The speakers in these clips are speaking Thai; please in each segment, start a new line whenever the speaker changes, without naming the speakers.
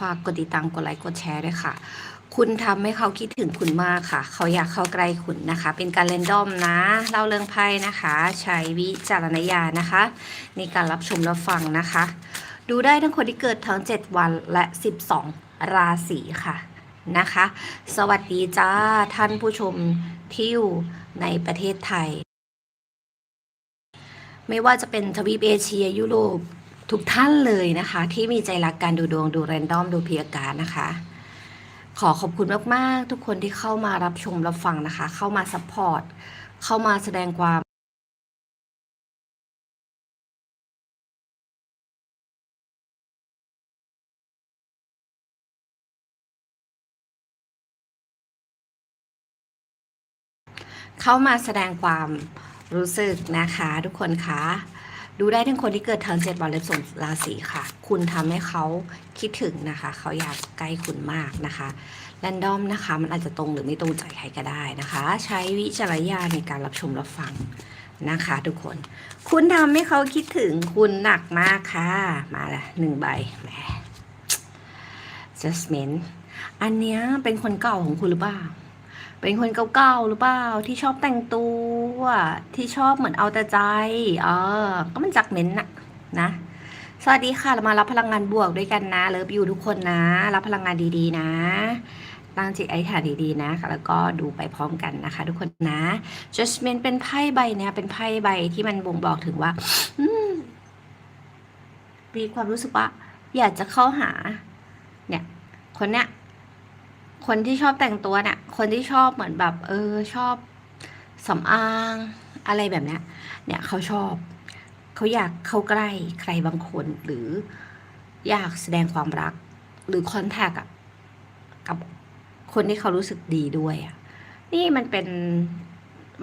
ฝากกดติดตามกดไลค์กดแชร์ด้วยค่ะ คุณทำให้เขาคิดถึงคุณมากค่ะ เขาอยากเข้าใกล้คุณนะคะ เป็นการเรนดอมนะ เล่าเรื่องไพ่นะคะ ใช้วิจารณญาณนะคะ ในการรับชมรับฟังนะคะ ดูได้ทั้งคนที่เกิดทั้ง 7 วันและ 12 ราศีค่ะนะคะ สวัสดีจ้าท่านผู้ชมที่อยู่ในประเทศไทย ไม่ว่าจะเป็นทวีปเอเชียยุโรป ทุกท่านเลยนะคะ ที่มีใจรักการดูดวงดูแรนดอมดูเพียการนะคะ ขอขอบคุณมาก ๆ ทุกคนที่เข้ามารับชมรับฟังนะคะ เข้ามาซัพพอร์ตเข้ามาแสดงความเข้ามาแสดงความรู้สึกนะคะ ทุกคนคะ ดูได้ทั้งคนที่เกิดเทั้งเจ็ดวันและสมราศีค่ะ คุณทำให้เขาคิดถึงนะคะ เขาอยากใกล้คุณมากนะคะแรนดอมนะคะ มันอาจจะตรงหรือไม่ตรงใจใครก็ได้นะคะ ใช้วิจารณญาณในการรับชมรับฟังนะคะ ทุกคน คุณทำให้เขาคิดถึงคุณหนักมากค่ะ มาละหนึ่งใบแหม Jasmine อันเนี้ยเป็นคนเก่าของคุณหรือเปล่า เป็นคนเก่าๆหรือเปล่าที่ชอบแต่งตัวที่ชอบเหมือนเอาแต่ใจเออก็มันจักเม้นน่ะนะสวัสดีค่ะเรามารับพลังงานบวกด้วยกันนะเลิฟอยู่ทุกคนนะ รับพลังงานดีๆ นะตั้งจิตอฐานดีๆนะแล้วก็ดูไปพร้อมกันนะคะ ทุกคนนะ Judgment เป็นไพ่ใบเนี้ยเป็นไพ่ใบที่มันบ่งบอกถึงว่ามมีความรู้สึกว่า อยากจะเข้าหา เนี่ย คนเนี้ย คนที่ชอบแต่งตัวเนี่ยคนที่ชอบเหมือนแบบ เออชอบสำอางอะไรแบบเนี้ยเนี่ยเขาชอบ เขาอยากเข้าใกล้ใครบางคน หรืออยากแสดงความรัก หรือคอนแทคอะกับคนที่เขารู้สึกดีด้วยอะนี่มันเป็น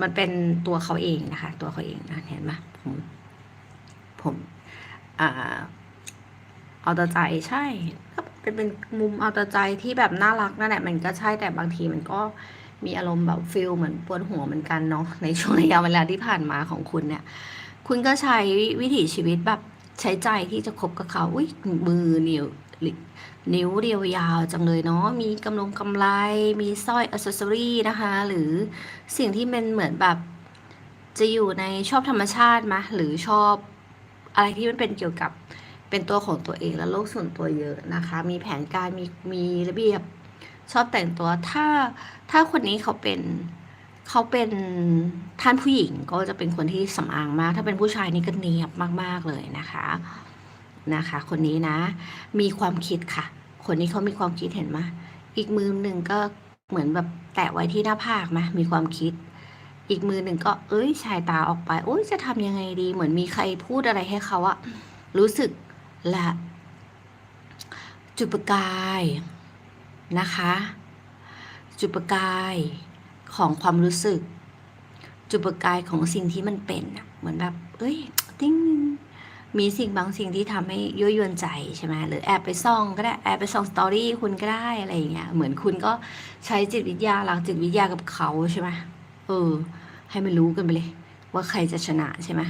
มันเป็นตัวเขาเองนะคะ ตัวเขาเองนะเห็นไหมผมผมอ่าเอาแต่ใจใช่ เป็นเป็นมุมเอาแต่ใจที่แบบน่ารักนั่นแหละมันก็ใช่แต่บางทีมันก็มีอารมณ์แบบฟิลเหมือนปวดหัวเหมือนกันเนาะในช่วงระยะเวลาที่ผ่านมาของคุณเนี่ย คุณก็ใช้วิถีชีวิตแบบใช้ใจที่จะคบกับเขาอุ้ยมือนิ้วนิ้วเรียวยาวจังเลยเนาะมีกำลงกำไรมีสร้อยอ c เซสซอรี่นะคะ หรือสิ่งที่เป็นเหมือนแบบจะอยู่ในชอบธรรมชาติมะหรือชอบอะไรที่มันเป็นเกี่ยวกับ เป็นตัวของตัวเองและโลกส่วนตัวเยอะนะคะ มีแผนการมีมีระเบียบชอบแต่งตัวถ้าถ้าคนนี้เขาเป็นเขาเป็นท่านผู้หญิงก็จะเป็นคนที่สำอางมาก ถ้าเป็นผู้ชายนี่ก็เนียบมาก ๆ เลยนะคะนะคะ คนนี้นะ มีความคิดค่ะ คนนี้เขามีความคิดเห็นไหมอีกมือหนึ่งก็เหมือนแบบแตะไว้ที่หน้าผากไหมมีความคิด อีกมือหนึ่งก็ เอ้ยชายตาออกไปโอ้ยจะทำยังไงดี เหมือนมีใครพูดอะไรให้เขาอะรู้สึก และจุดประกายนะคะ จุดประกายของความรู้สึก จุดประกายของสิ่งที่มันเป็นอะเหมือนแบบ เอ้ยติ้งมีสิ่งบางสิ่งที่ทำให้ยั่วยวนใจใช่ไหมหรือแอบไปซ่องก็ได้แอบไปส่องสตอรี่คุณก็ได้อะไรอย่างเงี้ยเหมือนคุณก็ใช้จิตวิทยาหลังจิตวิทยากับเขาใช่ไหมเออ ให้มันรู้กันไปเลย ว่าใครจะชนะใช่ไหม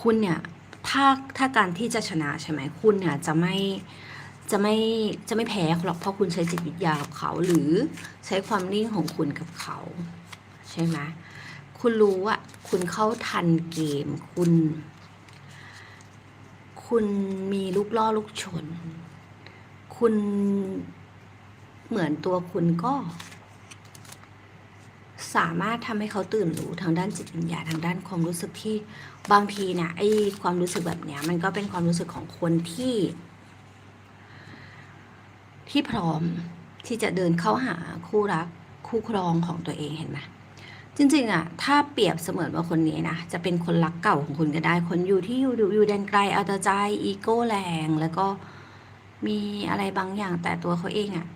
คุณเนี่ย ถ้าถ้าการที่จะชนะใช่ไหมคุณเนี่ยจะไม่จะไม่จะไม่แพ้หรอกเพราะคุณใช้จิตวิทยากับเขา หรือใช้ความนิ่งของคุณกับเขา ใช่ไหมคุณรู้อะคุณเข้าทันเกม คุณ คุณมีลูกล่อลูกชน คุณเหมือนตัวคุณก็ สามารถทำให้เขาตื่นรู้ทางด้านจิตวิญญาณทางด้านความรู้สึกที่บางทีเนี่ยไอ้ความรู้สึกแบบเนี้ยมันก็เป็นความรู้สึกของคนที่ ที่พร้อมที่จะเดินเข้าหาคู่รักคู่ครองของตัวเองเห็นไหมจริงๆอะถ้าเปรียบเสมือนว่าคนนี้นะจะเป็นคนรักเก่าของคุณก็ได้ คนอยู่ที่อยู่อยู่แดนไกลเอาแต่ใจอีโก้แรง แล้วก็มีอะไรบางอย่างแต่ตัวเขาเองอะ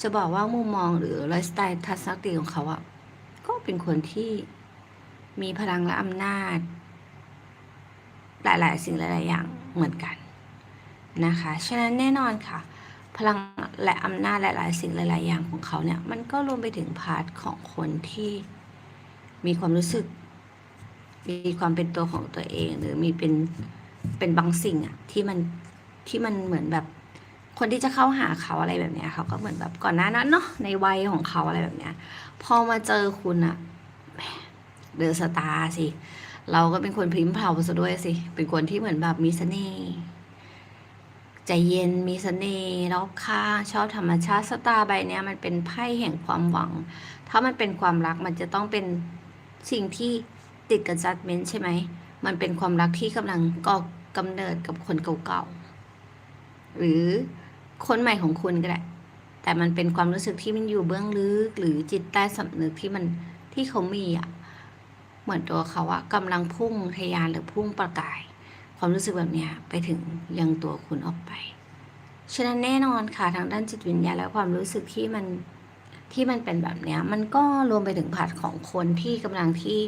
จะบอกว่ามุมมองหรือไลฟ์สไตล์ทัศนคติของเขาอะ ก็เป็นคนที่มีพลังและอำนาจ หลาย ๆ สิ่งหลาย ๆ อย่างเหมือนกันนะคะ ฉะนั้นแน่นอนค่ะ พลังและอำนาจหลาย ๆ สิ่งหลาย ๆ อย่างของเขาเนี่ยมันก็รวมไปถึงพาร์ทของคนที่มีความรู้สึก มีความเป็นตัวของตัวเอง หรือมีเป็นเป็นบางสิ่งอะที่มันที่มันเหมือนแบบ คนที่จะเข้าหาเขาอะไรแบบเนี้ยเขาก็เหมือนแบบก่อนหน้านั้นเนาะในวัยของเขาอะไรแบบเนี้ย พอมาเจอคุณอะเดอสตาร์สิ เราก็เป็นคนพริ้มเผาซะด้วยสิ เป็นคนที่เหมือนแบบมีเสน่ห์ใจเย็นมีเสน่ห์รอบข้าชอบธรรมชาติสตาร์ใบเนี้ยมันเป็นไพ่แห่งความหวัง ถ้ามันเป็นความรักมันจะต้องเป็นสิ่งที่ติดกับจัดเมนใช่ไหม มันเป็นความรักที่กำลังก่อกำเนิดกับคนเก่าๆ หรือ คนใหม่ของคุณก็ได้ แต่มันเป็นความรู้สึกที่มันอยู่เบื้องลึก หรือจิตใต้สำนึกที่มันที่เขามีอะเหมือนตัวเขาอะกำลังพุ่งทยานหรือพุ่งประกาย ความรู้สึกแบบเนี้ยไปถึงยังตัวคุณออกไป ฉะนั้นแน่นอนค่ะทางด้านจิตวิญญาณและความรู้สึกที่มันที่มันเป็นแบบเนี้ย มันก็รวมไปถึงผาดของคนที่กำลังที่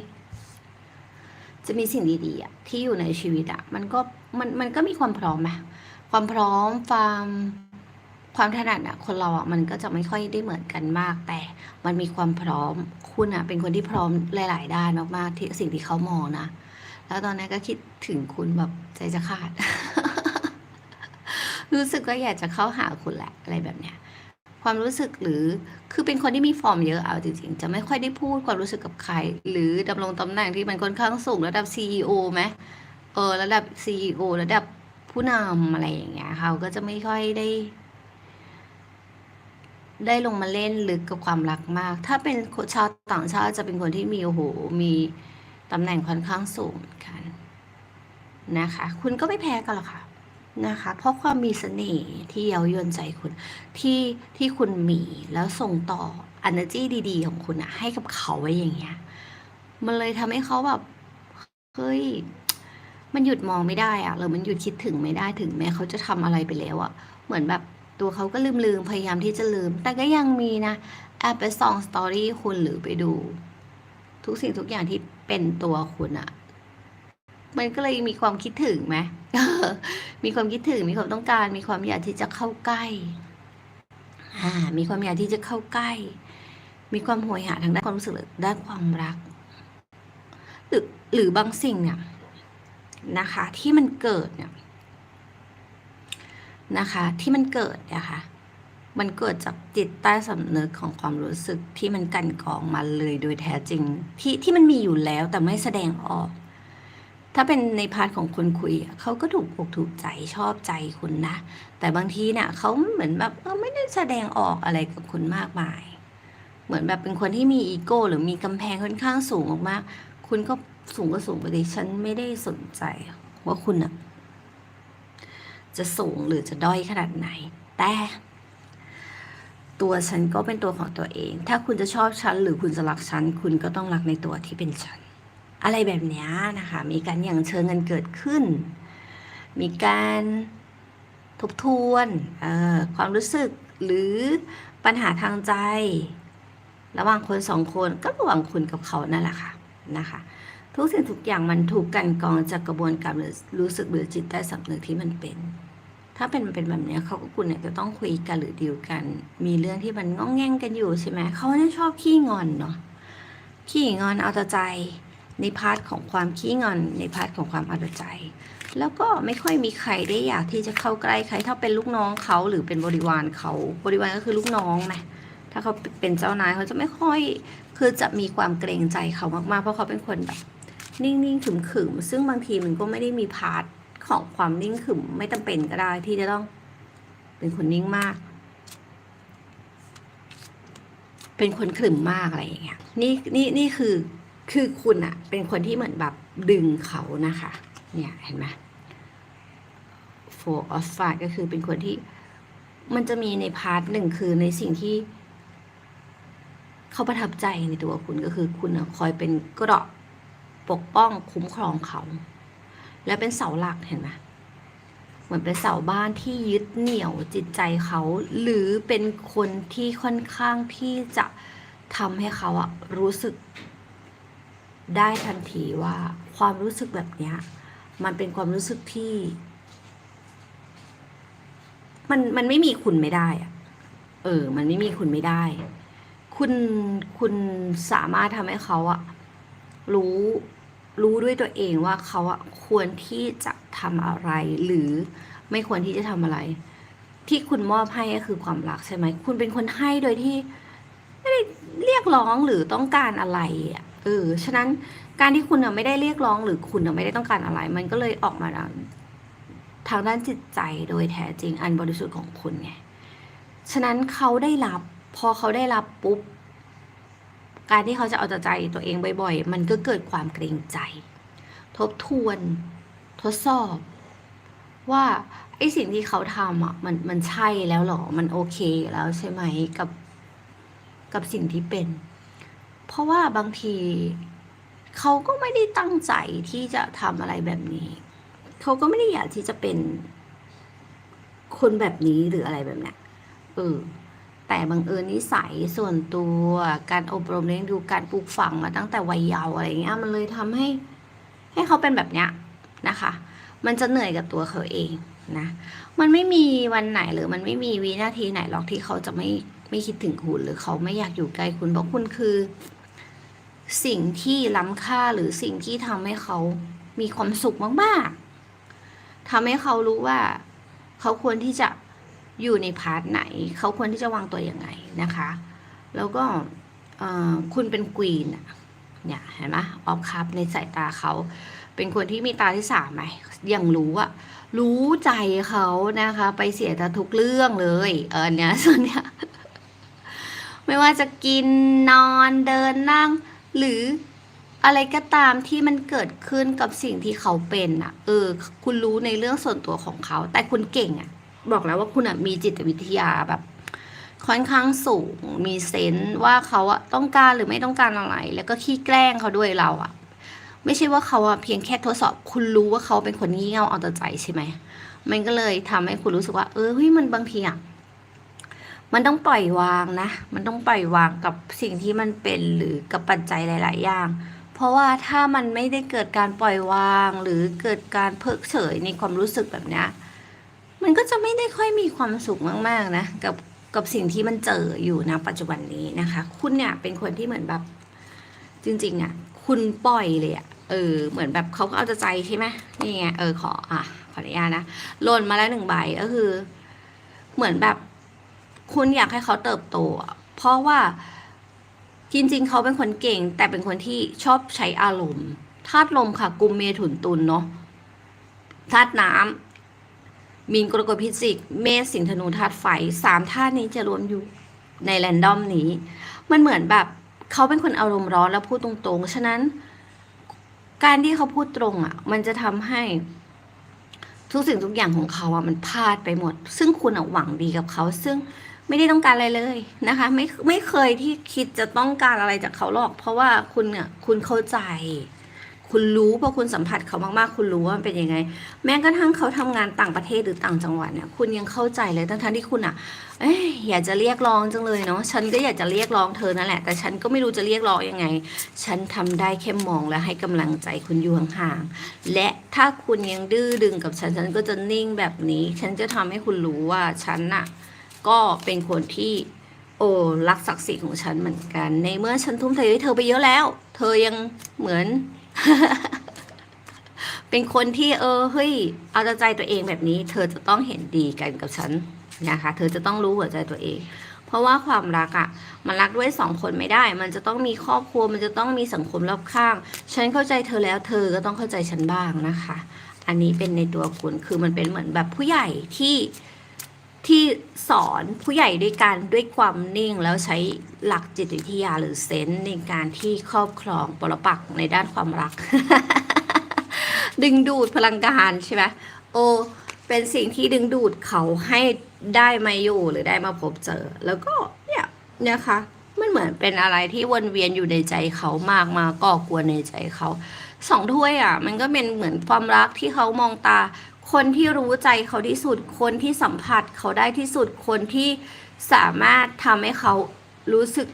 จะมีสิ่งดีๆอะที่อยู่ในชีวิตอะมันก็มันมันก็มีความพร้อมไหมความพร้อมความ ความถนัดอะคนเราอะมันก็จะไม่ค่อยได้เหมือนกันมาก แต่มันมีความพร้อมคุณอะเป็นคนที่พร้อมหลาย ๆ ด้านมากๆที่สิ่งที่เขามองนะแล้วตอนนั้นก็คิดถึงคุณแบบใจจะขาด รู้สึกว่าอยากจะเข้าหาคุณแหละอะไรแบบเนี้ยความรู้สึกหรือคือเป็นคนที่มีฟอร์มเยอะเอาจริงๆ จะไม่ค่อยได้พูดความรู้สึกกับใคร หรือดำรงตำแหน่งที่มันค่อนข้างสูงระดับ CEO ไหมเออระดับ CEO ระดับผู้นำอะไรอย่างเงี้ยเขาก็จะไม่ค่อยได้ ได้ลงมาเล่นลึกกับความรักมาก ถ้าเป็นชาวต่างชาติจะเป็นคนที่มีโอ้โหมีตำแหน่งค่อนข้างสูงกันนะคะ คุณก็ไม่แพ้กันหรอกค่ะนะคะ เพราะความมีเสน่ห์ที่เย้ายวนใจคุณ ที่ที่คุณมีแล้วส่งต่อ energy ดีๆ ของคุณอะให้กับเขาไว้อย่างเงี้ย มันเลยทำให้เขาแบบเฮ้ยมันหยุดมองไม่ได้อะหรือมันหยุดคิดถึงไม่ได้ถึงแม้เขาจะทำอะไรไปแล้วอะเหมือนแบบ ตัวเขาก็ลืมลืมพยายามที่จะลืม แต่ก็ยังมีนะแอบไปส่องสตอรี่คุณหรือไปดู ทุกสิ่งทุกอย่างที่เป็นตัวคุณอะมันก็เลยมีความคิดถึงไหมมีความคิดถึงมีความต้องการ มีความอยากที่จะเข้าใกล้อ่ามีความอยากที่จะเข้าใกล้ มีความโหยหาทางด้านความรู้สึกด้านความรัก หรือหรือบางสิ่งเนี่ยนะคะ ที่มันเกิดเนี่ย นะคะ ที่มันเกิดนี่ยค่ะมันเกิดจากจิตใต้สำนึกของความรู้สึกที่มันกันกองมาเลยโดยแท้จริง ที่ที่มันมีอยู่แล้วแต่ไม่แสดงออก ถ้าเป็นในพาร์ทของคนคุยเขาก็ถูกอกถูกใจชอบใจคุณนะ แต่บางทีเนี่ยเขาเหมือนแบบเออไม่ได้แสดงออกอะไรกับคุณมากมาย เหมือนแบบเป็นคนที่มีอีโก้หรือมีกำแพงค่อนข้างสูงมากๆคุณก็สูงก็สูงไปดิฉันไม่ได้สนใจว่าคุณอะ จะสูงหรือจะด้อยขนาดไหน แต่ตัวฉันก็เป็นตัวของตัวเอง ถ้าคุณจะชอบฉันหรือคุณจะรักฉัน คุณก็ต้องรักในตัวที่เป็นฉัน อะไรแบบนี้นะคะ มีการอย่างเชิงกันเกิดขึ้น มีการทบทวนออความรู้สึกหรือปัญหาทางใจ ระหว่างคนสองคนก็ระหว่างคุณกับเขานั่นแหละค่ะนะคะ ทุกสิ่งทุกอย่างมันถูกกันกองจากกระบวนการหรือรู้สึกหรือจิตใต้สำนึกที่มันเป็น ถ้าเป็นมันเป็นแบบนี้เขาก็คุณเนี่ยจะต้องคุยกันหรือดีลกัน มีเรื่องที่มันง้องแง่งกันอยู่ใช่ไหมเขาเนี่ยชอบขี้งอนเนาะขี้งอนเอาแต่ใจในพาร์ทของความขี้งอนในพาร์ทของความเอาแต่ใจ แล้วก็ไม่ค่อยมีใครได้อยากที่จะเข้าใกล้ใครถ้าเป็นลูกน้องเขาหรือเป็นบริวารเขาบริวารก็คือลูกน้องนะถ้าเขาเป็นเจ้านายเขาจะไม่ค่อยคือจะมีความเกรงใจเขามากๆ เพราะเขาเป็นคนแบบนิ่งๆขึมๆซึ่งบางทีมันก็ไม่ได้มีพาร์ท ของความนิ่งขึมไม่จำเป็นก็ได้ที่จะต้องเป็นคนนิ่งมาก เป็นคนขรึมมากอะไรอย่างเงี้ย นี่นี่นี่คือคือคุณอะเป็นคนที่เหมือนแบบดึงเขานะคะ เนี่ยเห็นไหม four of f i ก็คือเป็นคนที่มันจะมีในพาร์ทหนึ่งคือในสิ่งที่ เขาประทับใจในตัวคุณก็คือคุณอะคอยเป็นกระปกป้องคุ้มครองเขา และเป็นเสาหลักเห็นไหมเหมือนเป็นเสาบ้านที่ยึดเหนี่ยวจิตใจเขา หรือเป็นคนที่ค่อนข้างที่จะทำให้เขาอะรู้สึก ได้ทันทีว่าความรู้สึกแบบเนี้ย มันเป็นความรู้สึกที่ มันมันไม่มีคุณไม่ได้อะเออ มันไม่มีคุณไม่ได้ คุณคุณสามารถทำให้เขาอะรู้ รู้ด้วยตัวเองว่าเขาควรที่จะทำอะไร หรือไม่ควรที่จะทำอะไร ที่คุณมอบให้ก็คือความรักใช่ไหมคุณเป็นคนให้โดยที่ไม่ได้เรียกร้องหรือต้องการอะไรอะเออฉะนั้นการที่คุณไม่ได้เรียกร้อง หรือคุณไม่ได้ต้องการอะไร มันก็เลยออกมาทางด้านจิตใจโดยแท้จริงอันบริสุทธิ์ของคุณไงฉะนั้นเขาได้รับ พอเขาได้รับปุ๊บ การที่เขาจะเอาแต่ใจตัวเองบ่อยๆ มันก็เกิดความเกรงใจ ทบทวน ทดสอบ ว่าไอสิ่งที่เขาทำอะมันมันใช่แล้วหรอ มันโอเคแล้วใช่ไหมกับกับสิ่งที่เป็น เพราะว่าบางทีเขาก็ไม่ได้ตั้งใจที่จะทำอะไรแบบนี้ เขาก็ไม่ได้อยากที่จะเป็นคนแบบนี้หรืออะไรแบบเนี้ยเออ แต่บังเอิญนิสัยส่วนตัวการอบรมเลี้ยงดูการปลูกฝังมาตั้งแต่วัยเยาว์อะไรเงี้ยมันเลยทำให้ให้เขาเป็นแบบเนี้ยนะคะ มันจะเหนื่อยกับตัวเขาเองนะ มันไม่มีวันไหนหรือมันไม่มีวินาทีไหนหรอกที่เขาจะไม่ไม่คิดถึงคุณหรือเขาไม่อยากอยู่ใกล้คุณเพราะคุณคือ สิ่งที่ล้ำค่าหรือสิ่งที่ทำให้เขามีความสุขมากๆทำให้เขารู้ว่า เขาควรที่จะ อยู่ในพาร์ทไหน เขาควรที่จะวางตัวยังไงนะคะ แล้วก็คุณเป็นควีนเนี่ยเห็นไหมออฟคัพในสายตาเขาเป็นคนที่มีตาที่สามไหมยังรู้อะรู้ใจเขานะคะ ไปเสียแต่ทุกเรื่องเลยเออเนี่ยส่วนเนี้ยไม่ว่าจะกินนอนเดินนั่ง หรืออะไรก็ตามที่มันเกิดขึ้นกับสิ่งที่เขาเป็นอะเออ คุณรู้ในเรื่องส่วนตัวของเขา แต่คุณเก่งอะ บอกแล้วว่าคุณอะมีจิตวิทยาแบบ ค่อนข้างสูงมีเซนส์ว่าเขาอะต้องการหรือไม่ต้องการอะไร แล้วก็ขี้แกล้งเขาด้วยเราอะไม่ใช่ว่าเขาอะเพียงแค่ทดสอบ คุณรู้ว่าเขาเป็นคนงี่เง่าเอาแต่ใจใช่ไหมมันก็เลยทำให้คุณรู้สึกว่า เออเฮ้ยมันบางทีอะมันต้องปล่อยวางนะ มันต้องปล่อยวางกับสิ่งที่มันเป็นหรือกับปัจจัยหลาย ๆ อย่าง เพราะว่าถ้ามันไม่ได้เกิดการปล่อยวางหรือเกิดการเพิกเฉยในความรู้สึกแบบนี้ มันก็จะไม่ได้ค่อยมีความสุขมากๆนะกับกับสิ่งที่มันเจออยู่นะปัจจุบันนี้นะคะ คุณเนี่ยเป็นคนที่เหมือนแบบจริงๆอะคุณปล่อยเลยอะเออเหมือนแบบเขาก็เอาใจใช่ไหมนี่ไงเออขออะขออนุญาตนะหล่นมาแล้วหนึ่งใบก็คือ เหมือนแบบ คุณอยากให้เขาเติบโต เพราะว่าจริง ๆเขาเป็นคนเก่ง แต่เป็นคนที่ชอบใช้อารมณ์ธาตุลมค่ะ กุมเมถุนตุลเนาะธาตุน้ำ มีนกรกฎพิจิก เมษสิงห์ธนูธาตุไฟสามธาตุนี้จะรวมอยู่ในแรนดอมนี้ มันเหมือนแบบเขาเป็นคนอารมณ์ร้อนแล้วพูดตรงๆ ฉะนั้น การที่เขาพูดตรงอะ มันจะทำให้ทุกสิ่งทุกอย่างของเขาอะมันพลาดไปหมด ซึ่งคุณอะหวังดีกับเขา ซึ่งไม่ได้ต้องการอะไรเลยนะคะ ไม่ไม่เคยที่คิดจะต้องการอะไรจากเขาหรอก เพราะว่าคุณเนี่ยคุณเข้าใจ คุณรู้เพราะคุณสัมผัสเขามากๆ คุณรู้ว่ามันเป็นยังไง แม้กระทั่งเขาทำงานต่างประเทศหรือต่างจังหวัดเนี่ยคุณยังเข้าใจเลยทั้งๆที่คุณอะเอ้ยอยากจะเรียกร้องจังเลยเนาะฉันก็อยากจะเรียกร้องเธอนั่นแหละ แต่ฉันก็ไม่รู้จะเรียกร้องยังไง ฉันทำได้แค่มองและให้กำลังใจคุณอยู่ห่างๆและถ้าคุณยังดื้อดึงกับฉันฉันก็จะนิ่งแบบนี้ ฉันจะทำให้คุณรู้ว่าฉันน่ะก็เป็นคนที่โอ้รักศักดิ์ศรีของฉันเหมือนกัน ในเมื่อฉันทุ่มเทให้เธอไปเยอะแล้ว เธอยังเหมือน เป็นคนที่เออเฮ้ยเอาใจตัวเองแบบนี้ เธอจะต้องเห็นดีกันกับฉันนะคะ เธอจะต้องรู้หัวใจตัวเอง เพราะว่าความรักอะ่ะ มันรักด้วยสองคนไม่ได้ มันจะต้องมีครอบครัว มันจะต้องมีสังคมรอบข้าง ฉันเข้าใจเธอแล้ว เธอก็ต้องเข้าใจฉันบ้างนะคะ อันนี้เป็นในตัวคุณคือมันเป็นเหมือนแบบผู้ใหญ่ที่ ที่สอนผู้ใหญ่ด้วยกันด้วยความนิ่งแล้วใช้หลักจิตวิทยาหรือเซนส์ในการที่ครอบครองปรปักษ์ในด้านความรัก ดึงดูดพลังงานใช่ไหมโอ เป็นสิ่งที่ดึงดูดเขาให้ได้มาอยู่หรือได้มาพบเจอ แล้วก็เนี่ยนะคะมันเหมือนเป็นอะไรที่วนเวียนอยู่ในใจเขามากมาก่อกวนในใจเขา สองถ้วยอะ มันก็เป็นเหมือนความรักที่เขามองตา คนที่รู้ใจเขาที่สุด คนที่สัมผัสเขาได้ที่สุด คนที่สามารถทำให้เขารู้สึก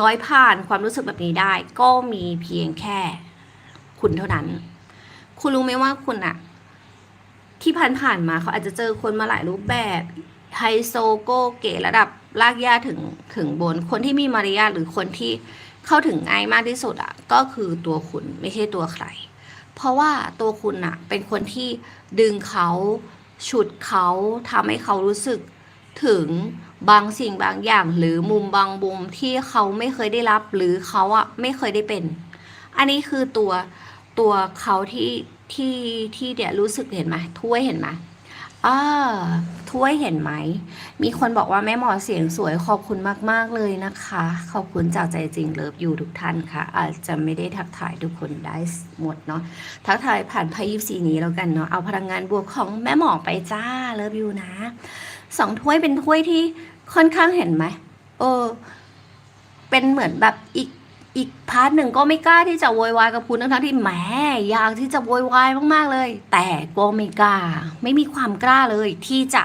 ร้อยผ่านความรู้สึกแบบนี้ได้ ก็มีเพียงแค่ คุณเท่านั้น คุณรู้ไหมว่าคุณอะที่ผ่านๆมาเขาอาจจะเจอคนมาหลายรูปแบบไฮโซโกเก๋ระดับลากย่าถึงถึงบน คนที่มีมารยาทหรือคนที่ เข้าถึงง่ายมากที่สุดอะก็คือตัวคุณไม่ใช่ตัวใคร เพราะว่าตัวคุณอะเป็นคนที่ดึงเขาฉุดเขาทำให้เขารู้สึกถึงบางสิ่งบางอย่างหรือมุมบางมุมที่เขาไม่เคยได้รับหรือเขาอะไม่เคยได้เป็น อันนี้คือตัวตัวเขาที่ที่ที่เดี๋ยวรู้สึกเห็นไหมถ้วยเห็นไหมอ่า ถ้วยเห็นไหม มีคนบอกว่าแม่หมอเสียงสวยขอบคุณมากๆเลยนะคะ ขอบคุณจากใจจริงเลิฟอยู่ทุกท่านค่ะ อาจจะไม่ได้ทักทายทุกคนได้หมดเนาะทักทายผ่านไพ่ยิปซีนี้แล้วกันเนาะเอาพลังงานบวกของแม่หมอไปจ้าเลิฟอยู่นะสองถ้วยเป็นถ้วยที่ค่อนข้างเห็นไหมเออเป็นเหมือนแบบอีก อีกพาร์ทหนึ่งก็ไม่กล้าที่จะโวยวายกับคุณทั้งที่แหมอยากที่จะโวยวายมากๆเลย แต่ก็ไม่กล้า ไม่มีความกล้าเลยที่จะ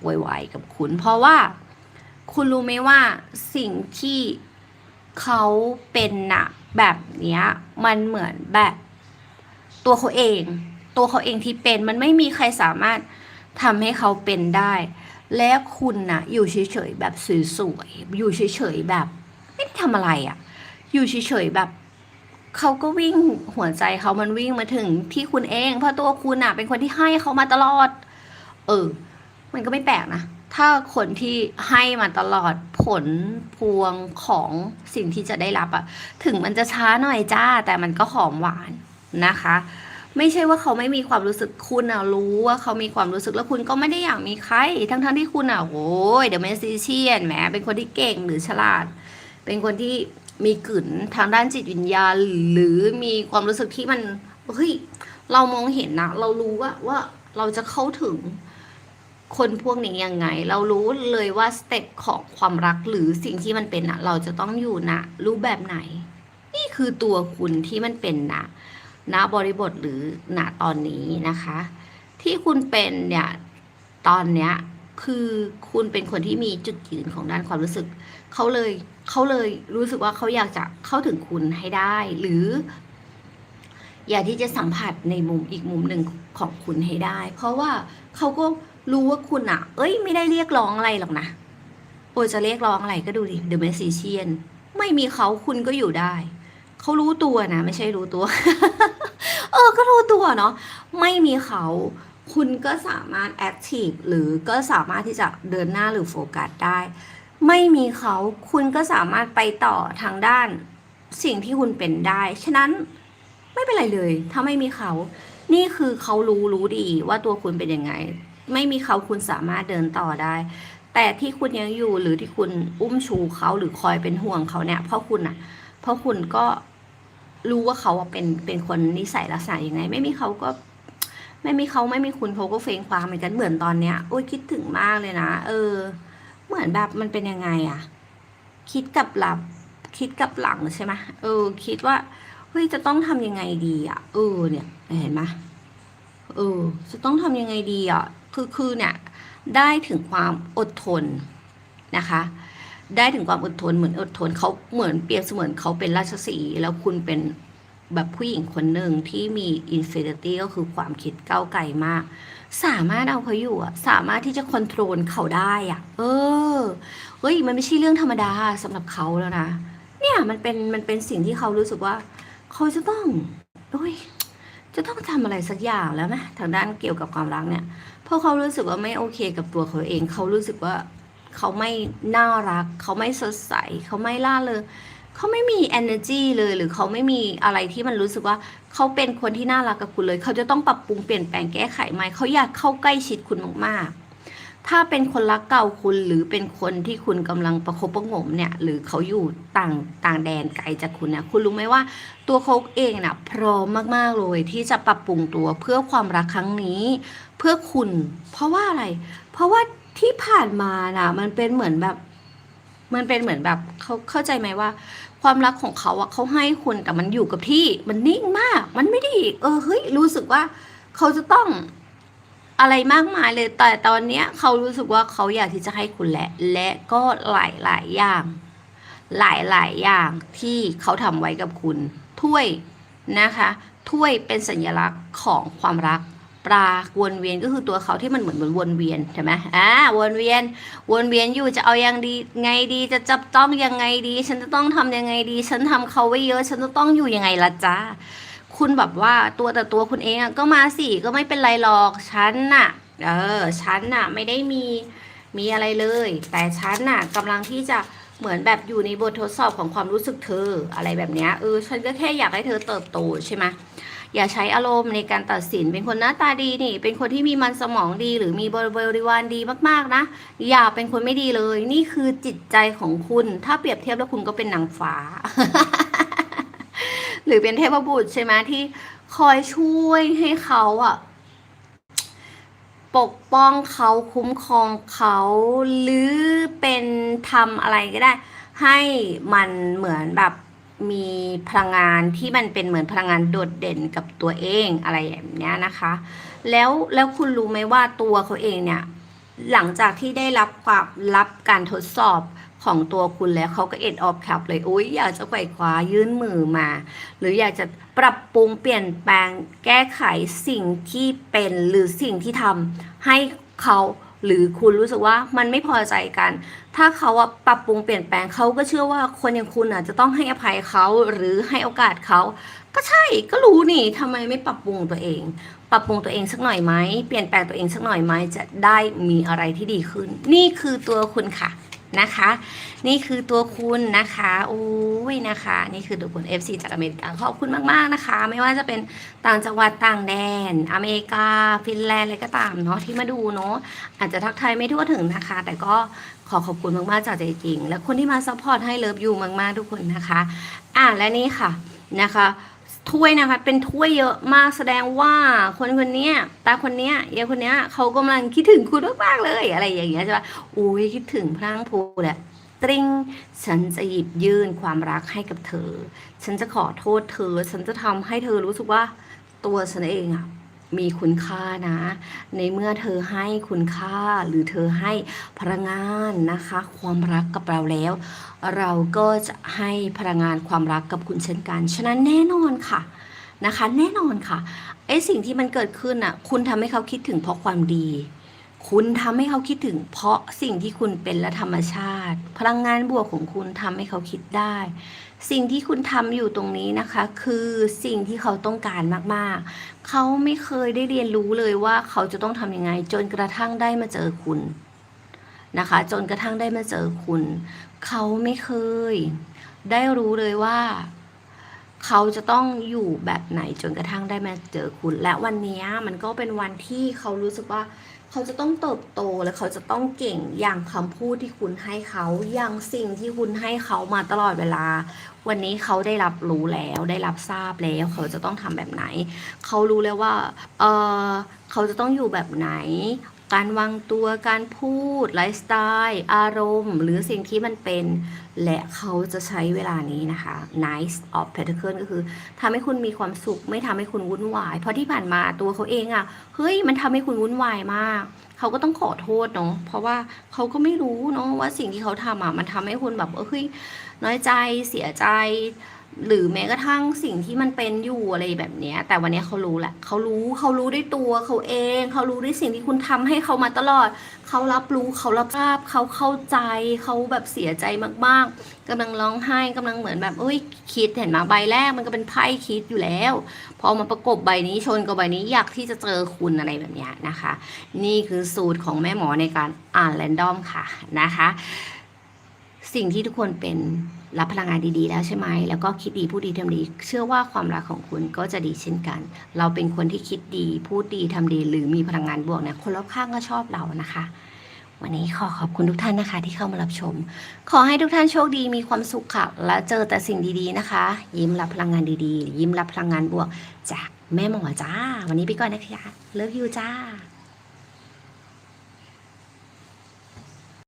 โวยวายกับคุณ เพราะว่า คุณรู้ไหมว่าสิ่งที่เขาเป็นน่ะแบบเนี้ยมันเหมือนแบบตัวเขาเอง ตัวเขาเองที่เป็นมันไม่มีใครสามารถทำให้เขาเป็นได้ และคุณน่ะอยู่เฉยๆแบบสวยๆอยู่เฉยๆแบบ ไม่ได้ทำอะไรอะ่ะ อยู่เฉยๆแบบเขาก็วิ่งหัวใจเขามันวิ่งมาถึงที่คุณเอง เพราะตัวคุณอะเป็นคนที่ให้เขามาตลอด เออ มันก็ไม่แปลกนะ ถ้าคนที่ให้มาตลอดผลพวงของสิ่งที่จะได้รับอะถึงมันจะช้าหน่อยจ้า แต่มันก็หอมหวานนะคะ ไม่ใช่ว่าเขาไม่มีความรู้สึกคุณอะรู้ว่าเขามีความรู้สึกแล้วคุณก็ไม่ได้อยากมีใคร ทั้งๆทที่คุณอะโอ้ยเดี๋ยวแมซีเชียนแหมเป็นคนที่เก่งหรือฉลาด เป็นคนที่ มีกลิ่นทางด้านจิตวิญญาณ หรือมีความรู้สึกที่มันเฮ้ยเรามองเห็นนะเรารู้ว่าว่าเราจะเข้าถึงคนพวกนี้ยังไง เรารู้เลยว่าสเต็ปของความรักหรือสิ่งที่มันเป็นอะเราจะต้องอยู่นะรูปแบบไหน นี่คือตัวคุณที่มันเป็นนะณบริบทหรือณตอนนี้นะคะ ที่คุณเป็นเนี่ยตอนเนี้ยคือคุณเป็นคนที่มีจุดยืนของด้านความรู้สึก เขาเลยเขาเลยรู้สึกว่าเขาอยากจะเข้าถึงคุณให้ได้ หรือ อยากที่จะสัมผัสในมุมอีกมุมหนึ่งของคุณให้ได้ เพราะว่าเขาก็รู้ว่าคุณอะเอ้ย ไม่ได้เรียกร้องอะไรหรอกนะโอจะเรียกร้องอะไรก็ดูดิ The Magician ไม่มีเขาคุณก็อยู่ได้เขารู้ตัวนะ ไม่ใช่รู้ตัว เออ ก็รู้ตัวเนาะไม่มีเขาคุณก็สามารถแอคทีฟหรือก็สามารถที่จะเดินหน้าหรือโฟกัสได้ ไม่มีเขาคุณก็สามารถไปต่อทางด้าน สิ่งที่คุณเป็นได้ ฉะนั้นไม่เป็นไรเลย ถ้าไม่มีเขา นี่คือเขารู้รู้ดีว่าตัวคุณเป็นยังไง ไม่มีเขาคุณสามารถเดินต่อได้ แต่ที่คุณยังอยู่หรือที่คุณอุ้มชูเขาหรือคอยเป็นห่วงเขาเนี่ย เพราะคุณอะเพราะคุณก็รู้ว่าเขาเป็นเป็นคนนิสัยลักษณะยังไง ไม่มีเขาก็ไม่มีเขาไม่มีคุณเขาก็เฟงความเหมือนกันเหมือนตอนเนี้ยโอ้ยคิดถึงมากเลยนะ เออ เหมือนแบบมันเป็นยังไงอะคิดกับหลับ คิดกับหลังใช่ไหมเออ คิดว่าเฮ้ยจะต้องทำยังไงดีอะเออ เนี่ยเห็นไหมเออ จะต้องทำยังไงดีอะคือคือเนี่ย ได้ถึงความอดทนนะคะ ได้ถึงความอดทนเหมือนอดทนเขาเหมือนเปรียบเสมือนเขาเป็นราชสีแล้วคุณเป็น แบบผู้หญิงคนหนึ่งที่มีอินฟินิตี้ก็คือความคิดก้าวไกลมาก สามารถเอาเขาอยู่อะสามารถที่จะคอนโทรลเขาได้อะเออเฮ้ยมันไม่ใช่เรื่องธรรมดาสำหรับเขาแล้วนะเนี่ยมันเป็นมันเป็นสิ่งที่เขารู้สึกว่า เขาจะต้องโอ้ยจะต้องทำอะไรสักอย่างแล้วไหมทางด้านเกี่ยวกับความรักเนี่ยเพราะเขารู้สึกว่าไม่โอเคกับตัวเขาเอง เขารู้สึกว่าเขาไม่น่ารัก เขาไม่สดใส เขาไม่ล่าเลย เขาไม่มี energy เลยหรือเขาไม่มีอะไรที่มันรู้สึกว่าเขาเป็นคนที่น่ารักกับคุณเลย เขาจะต้องปรับปรุงเปลี่ยนแปลงแก้ไขไหมเขาอยากเข้าใกล้ชิดคุณมากๆ ถ้าเป็นคนรักเก่าคุณหรือเป็นคนที่คุณกำลังประคบประงมเนี่ย หรือเขาอยู่ต่างต่างแดนไกลจากคุณเนี่ยคุณรู้ไหมว่า ตัวเขาเองน่ะพร้อมมากๆเลยที่จะปรับปรุงตัวเพื่อความรักครั้งนี้ เพื่อคุณ เพราะว่าอะไร เพราะว่าที่ผ่านมาน่ะ มันเป็นเหมือนแบบ มันเป็นเหมือนแบบเขาเข้าใจไหมว่า ความรักของเขาอะเขาให้คุณแต่มันอยู่กับที่มันนิ่งมาก มันไม่ได้เออเฮ้ยรู้สึกว่าเขาจะต้องอะไรมากมายเลย แต่ตอนเนี้ยเขารู้สึกว่าเขาอยากที่จะให้คุณแหละ และก็หลายหลายอย่าง หลายหลายอย่างที่เขาทำไว้กับคุณ ถ้วยนะคะ ถ้วยเป็นสัญลักษณ์ของความรัก ปลาวนเวียนก็คือตัวเขาที่มันเหมือนวนเวียนใช่ไหมอ่าวนเวียน วนเวียนอยู่จะเอายังดีไงดีจะจับต้องยังไงดี ฉันจะต้องทำยังไงดี ฉันทำเขาไว้เยอะ ฉันจะต้องอยู่ยังไงละจ้าคุณแบบว่าตัวแต่ตัวคุณเองอะก็มาสิก็ไม่เป็นไรหรอกฉันน่ะเออฉันน่ะไม่ได้มีมีอะไรเลย แต่ฉันน่ะกำลังที่จะเหมือนแบบอยู่ในบททดสอบของความรู้สึกเธออะไรแบบเนี้ยเออฉันก็แค่อยากให้เธอเติบโตใช่ไหม อย่าใช้อารมณ์ในการตัดสิน เป็นคนหน้าตาดีนี่ เป็นคนที่มีมันสมองดีหรือมีบริวารดีมากๆนะ อย่าเป็นคนไม่ดีเลย นี่คือจิตใจของคุณ ถ้าเปรียบเทียบแล้วคุณก็เป็นนางฟ้า หรือเป็นเทพบุตรใช่ไหมที่คอยช่วยให้เขาอะปกป้องเขาคุ้มครองเขาหรือเป็นทำอะไรก็ได้ ให้มันเหมือนแบบ มีพลังงานที่มันเป็นเหมือนพลังงานโดดเด่นกับตัวเองอะไรแบบเนี้ยนะคะ แล้วแล้วคุณรู้ไหมว่าตัวเขาเองเนี่ยหลังจากที่ได้รับความรับการทดสอบของตัวคุณแล้วเขาก็เอ็ดออฟแคปเลยอุ้ยอยากจะไขว่คว้ายื่นมือมา หรืออยากจะปรับปรุงเปลี่ยนแปลงแก้ไขสิ่งที่เป็นหรือสิ่งที่ทำให้เขาหรือคุณรู้สึกว่ามันไม่พอใจกัน ถ้าเขาอะปรับปรุงเปลี่ยนแปลงเขาก็เชื่อว่าคนอย่างคุณอะจะต้องให้อภัยเขาหรือให้โอกาสเขา ก็ใช่ก็รู้นี่ทำไมไม่ปรับปรุงตัวเอง ปรับปรุงตัวเองสักหน่อยไหมเปลี่ยนแปลงตัวเองสักหน่อยไหมจะได้มีอะไรที่ดีขึ้น นี่คือตัวคุณค่ะ นะคะ นี่คือตัวคุณนะคะโอ้ยนะคะ นี่คือตัวคุณ FC จากอเมริกาขอบคุณมากๆนะคะ ไม่ว่าจะเป็นต่างจังหวัดต่างแดน อเมริกา ฟินแลนด์อะไรก็ตามเนาะที่มาดูเนาะอาจจะทักทายไม่ทั่วถึงนะคะ แต่ก็ขอขอบคุณมากๆจากใจจริง และคนที่มาซัพพอร์ตให้เลิฟยูมากๆทุกคนนะคะ อะและนี่ค่ะนะคะ ถ้วยนะคะ เป็นถ้วยเยอะมากแสดงว่าคนคนนี้ตาคนเนี้ยยายคนเนี้ยเขากำลังคิดถึงคุณมากๆเลยอะไรอย่างเงี้ยใช่ปะอุ้ยคิดถึงพลังพูแหละตริงฉันจะหยิบยื่นความรักให้กับเธอ ฉันจะขอโทษเธอ ฉันจะทำให้เธอรู้สึกว่าตัวฉันเองอะ มีคุณค่านะ ในเมื่อเธอให้คุณค่าหรือเธอให้พลังงานนะคะ ความรักกับเราแล้ว เราก็จะให้พลังงานความรักกับคุณเช่นกัน ฉะนั้นแน่นอนค่ะนะคะ แน่นอนค่ะไอ้สิ่งที่มันเกิดขึ้นอะ คุณทำให้เขาคิดถึงเพราะความดี คุณทำให้เขาคิดถึง เพราะสิ่งที่คุณเป็นและธรรมชาติ พลังงานบวกของคุณทำให้เขาคิดได้ สิ่งที่คุณทำอยู่ตรงนี้นะคะ คือสิ่งที่เขาต้องการมากๆ เขาไม่เคยได้เรียนรู้เลยว่าเขาจะต้องทำยังไง จนกระทั่งได้มาเจอคุณนะคะ จนกระทั่งได้มาเจอคุณ เขาไม่เคย ได้รู้เลยว่า เขาจะต้องอยู่แบบไหนจนกระทั่งได้มาเจอคุณ และวันนี้มันก็เป็นวันที่เขารู้สึกว่า เขาจะต้องเติบโตและเขาจะต้องเก่งอย่างคำพูดที่คุณให้เขาอย่างสิ่งที่คุณให้เขามาตลอดเวลา วันนี้เขาได้รับรู้แล้วได้รับทราบแล้ว เขาจะต้องทำแบบไหน เขารู้แล้วว่าเออเขาจะต้องอยู่แบบไหน การวางตัวการพูดไลฟ์สไตล์อารมณ์ หรือสิ่งที่มันเป็น และเขาจะใช้เวลานี้นะคะ nice of pentacle ก็คือทำให้คุณมีความสุข ไม่ทำให้คุณวุ่นวาย เพราะที่ผ่านมาตัวเขาเองอะ่ะเฮ้ยมันทำให้คุณวุ่นวายมาก เขาก็ต้องขอโทษเนาะเพราะว่าเขาก็ไม่รู้เนาะว่าสิ่งที่เขาทำอะมันทำให้คุณแบบเฮ้ยน้อยใจเสียใจ หรือแม้กระทั่งสิ่งที่มันเป็นอยู่อะไรแบบเนี้ย แต่วันนี้เขารู้แหละเขารู้เขารู้ด้วยตัวเขาเอง เขารู้ด้วยสิ่งที่คุณทำให้เขามาตลอด เขารับรู้เขารับทราบเขาเข้าใจเขาแบบเสียใจมากๆกำลังร้องไห้กำลังเหมือนแบบเอ้ยคิดเห็นมาใบแรกมันก็เป็นไพ่คิดอยู่แล้ว พอมาประกบใบนี้ชนกับใบนี้อยากที่จะเจอคุณอะไรแบบเนี้ยนะคะ นี่คือสูตรของแม่หมอในการอ่านแรนดอมค่ะนะคะ สิ่งที่ทุกคนเป็น รับพลังงานดีๆ แล้วใช่ไหม แล้วก็คิดดีพูดดีทำดี เชื่อว่าความรักของคุณก็จะดีเช่นกัน เราเป็นคนที่คิดดีพูดดีทำดี หรือมีพลังงานบวกเนี่ยคนรอบข้างก็ชอบเรานะคะ วันนี้ขอขอบคุณทุกท่านนะคะ ที่เข้ามารับชม ขอให้ทุกท่านโชคดีมีความสุขค่ะ และเจอแต่สิ่งดีๆนะคะ ยิ้มรับพลังงานดีๆ ยิ้มรับพลังงานบวก จากแม่หมอจ้า วันนี้ไปก่อนนะคะเลิฟยูจ้า